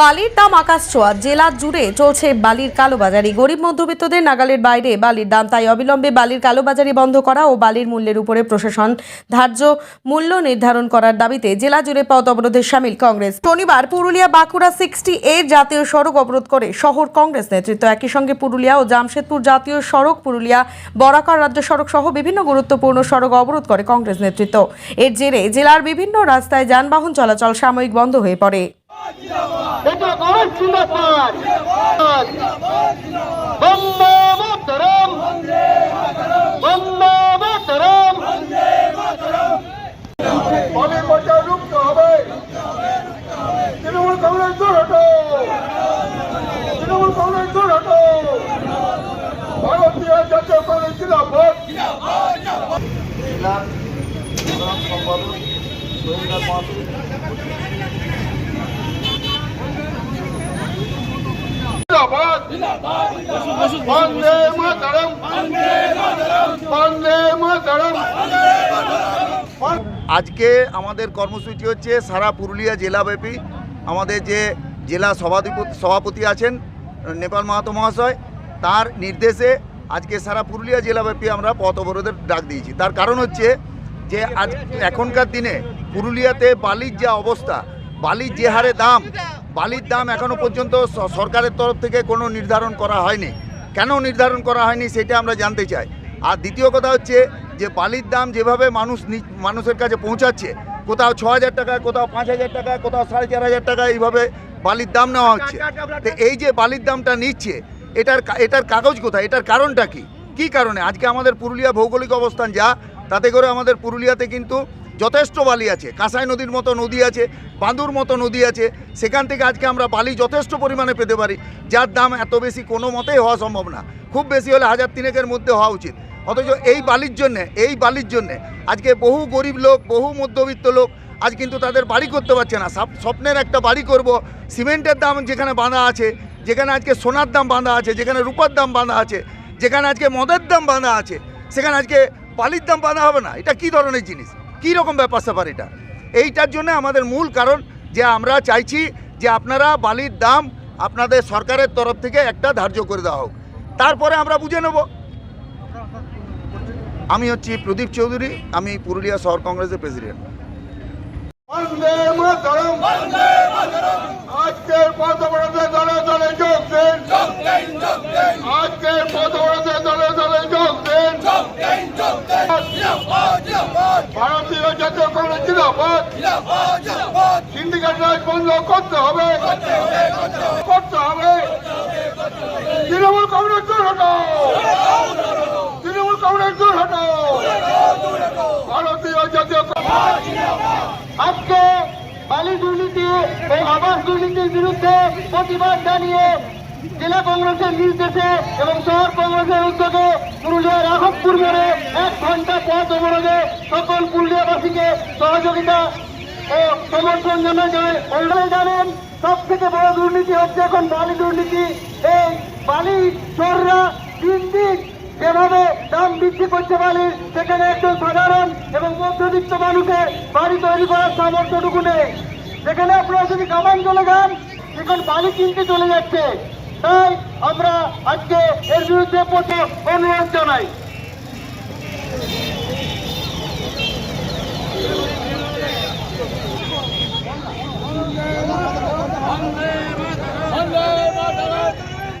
বালির দাম আকাশ ছোঁয়া। জেলা জুড়ে চলছে বালির কালোবাজারি। গরিব মধ্যবিত্তদের নাগালের বাইরে বালির দাম তাই অবিলম্বে বালির কালোবাজারি বন্ধ করা ও বালির মূল্যের উপরে প্রশাসন ধার্য মূল্য নির্ধারণ করার দাবিতে জেলা জুড়ে পথ অবরোধে সামিল কংগ্রেস। শনিবার পুরুলিয়া বাঁকুড়া সিক্সটি এ জাতীয় সড়ক অবরোধ করে শহর কংগ্রেস নেতৃত্ব। একই সঙ্গে পুরুলিয়া ও জামশেদপুর জাতীয় সড়ক, পুরুলিয়া, বরাকর রাজ্য সড়ক সহ বিভিন্ন গুরুত্বপূর্ণ সড়ক অবরোধ করে কংগ্রেস নেতৃত্ব। এর জেরে জেলার বিভিন্ন রাস্তায় যানবাহন চলাচল সাময়িক বন্ধ হয়ে পড়ে। এটা কর জিন্দাবাদ বন্দে মাতরম। বন্দে মাতরম। পানি বাঁচাও রুখতে হবে। তৃণমূল কংগ্রেস দূর হটো তৃণমূল কংগ্রেস দূর সোহেলদার মাহাতো আজকে আমাদের কর্মসূচি হচ্ছে সারা পুরুলিয়া জেলাব্যাপী আমাদের যে জেলা সভাধিপতি সভাপতি আছেন নেপাল মাহাতো মহাশয়, তার নির্দেশে আজকে সারা পুরুলিয়া জেলাব্যাপী আমরা পথ অবরোধের ডাক দিয়েছি। তার কারণ হচ্ছে যে আজ এখনকার দিনে পুরুলিয়াতে বালির যা অবস্থা, বালির যে হারে দাম বালির দাম এখনও পর্যন্ত সরকারের তরফ থেকে কোনো নির্ধারণ করা হয়নি। কেন নির্ধারণ করা হয়নি সেটা আমরা জানতে চাই। আর দ্বিতীয় কথা হচ্ছে যে বালির দাম যেভাবে মানুষ মানুষের কাছে পৌঁছাচ্ছে, কোথাও ছ হাজার টাকা কোথাও পাঁচ হাজার টাকা কোথাও সাড়ে চার হাজার টাকা এইভাবে বালির দাম নেওয়া হচ্ছে। তো এই যে বালির দামটা নিচ্ছে, এটার এটার কাগজ কোথায়? এটার কারণটা কি? কি কারণে? আজকে আমাদের পুরুলিয়া ভৌগোলিক অবস্থান যা, তাতে করে আমাদের পুরুলিয়াতে কিন্তু যথেষ্ট বালি আছে। কাঁসাই নদীর মতো নদী আছে, বাঁদুর মতো নদী আছে। সেখান থেকে আজকে আমরা বালি যথেষ্ট পরিমাণে পেতে পারি। যার দাম এত বেশি কোনো মতেই হওয়া সম্ভব না। খুব বেশি হলে হাজার তিনেকের মধ্যে হওয়া উচিত। অথচ এই বালির জন্যে, এই বালির জন্যে আজকে বহু গরিব লোক, বহু মধ্যবিত্ত লোক আজ কিন্তু তাদের বাড়ি করতে পারছে না। স্বপ্নের একটা বাড়ি করব। সিমেন্টের দাম যেখানে বাঁধা আছে, যেখানে আজকে সোনার দাম বাঁধা আছে, যেখানে রূপার দাম বাঁধা আছে, যেখানে আজকে মদের দাম বাঁধা আছে, সেখানে আজকে বালির দাম বাঁধা হবে না। এটা কি ধরনের জিনিস? কী রকম ব্যাপার স্যাপার এটা? এইটার জন্য আমাদের মূল কারণ যে আমরা চাইছি যে আপনারা বালির দাম আপনাদের সরকারের তরফ থেকে একটা ধার্য করে দেওয়া হোক। তারপরে আমরা বুঝে নেব। আমি হচ্ছি প্রদীপ চৌধুরী, আমি পুরুলিয়া শহর কংগ্রেসের প্রেসিডেন্ট। আজকের পথ দলে দলে যোগ ভারতীয় জাতীয় কংগ্রেস জিন্দাবাদ সিন্ডিকেট রাজ বন্ধ করতে হবে। করতে হবে। তৃণমূল কংগ্রেস দূর হটাও। তৃণমূল কংগ্রেস দূর হটাও। ভারতীয় জাতীয় আজকে বালি দুর্নীতি ও আবাস দুর্নীতির বিরুদ্ধে প্রতিবাদ জানিয়ে জেলা কংগ্রেসের নির্দেশে এবং শহর কংগ্রেসের উদ্যোগে পুরুলিয়া রাঘবপুর মোড়ে এক ঘণ্টা পথ অবরোধে সকল পুরুলিয়াবাসীকে সহযোগিতা ও সমর্থন জানানো আপনারা জানেন সব থেকে বড় দুর্নীতি হচ্ছে এখন বালি দুর্নীতি। এই বালি চোররা দিন দিন যেভাবে দাম বৃদ্ধি করছে বালির, সেখানে একজন সাধারণ এবং মধ্যবিত্ত মানুষের বাড়ি তৈরি করার সামর্থ্যটুকু নেই। সেখানে আপনারা যদি কামান চলে যান, এখন বালি কিনতে চলে যাচ্ছে। তাই আমরা আজকে এর বিরুদ্ধে প্রতি অনুরোধ জানাই।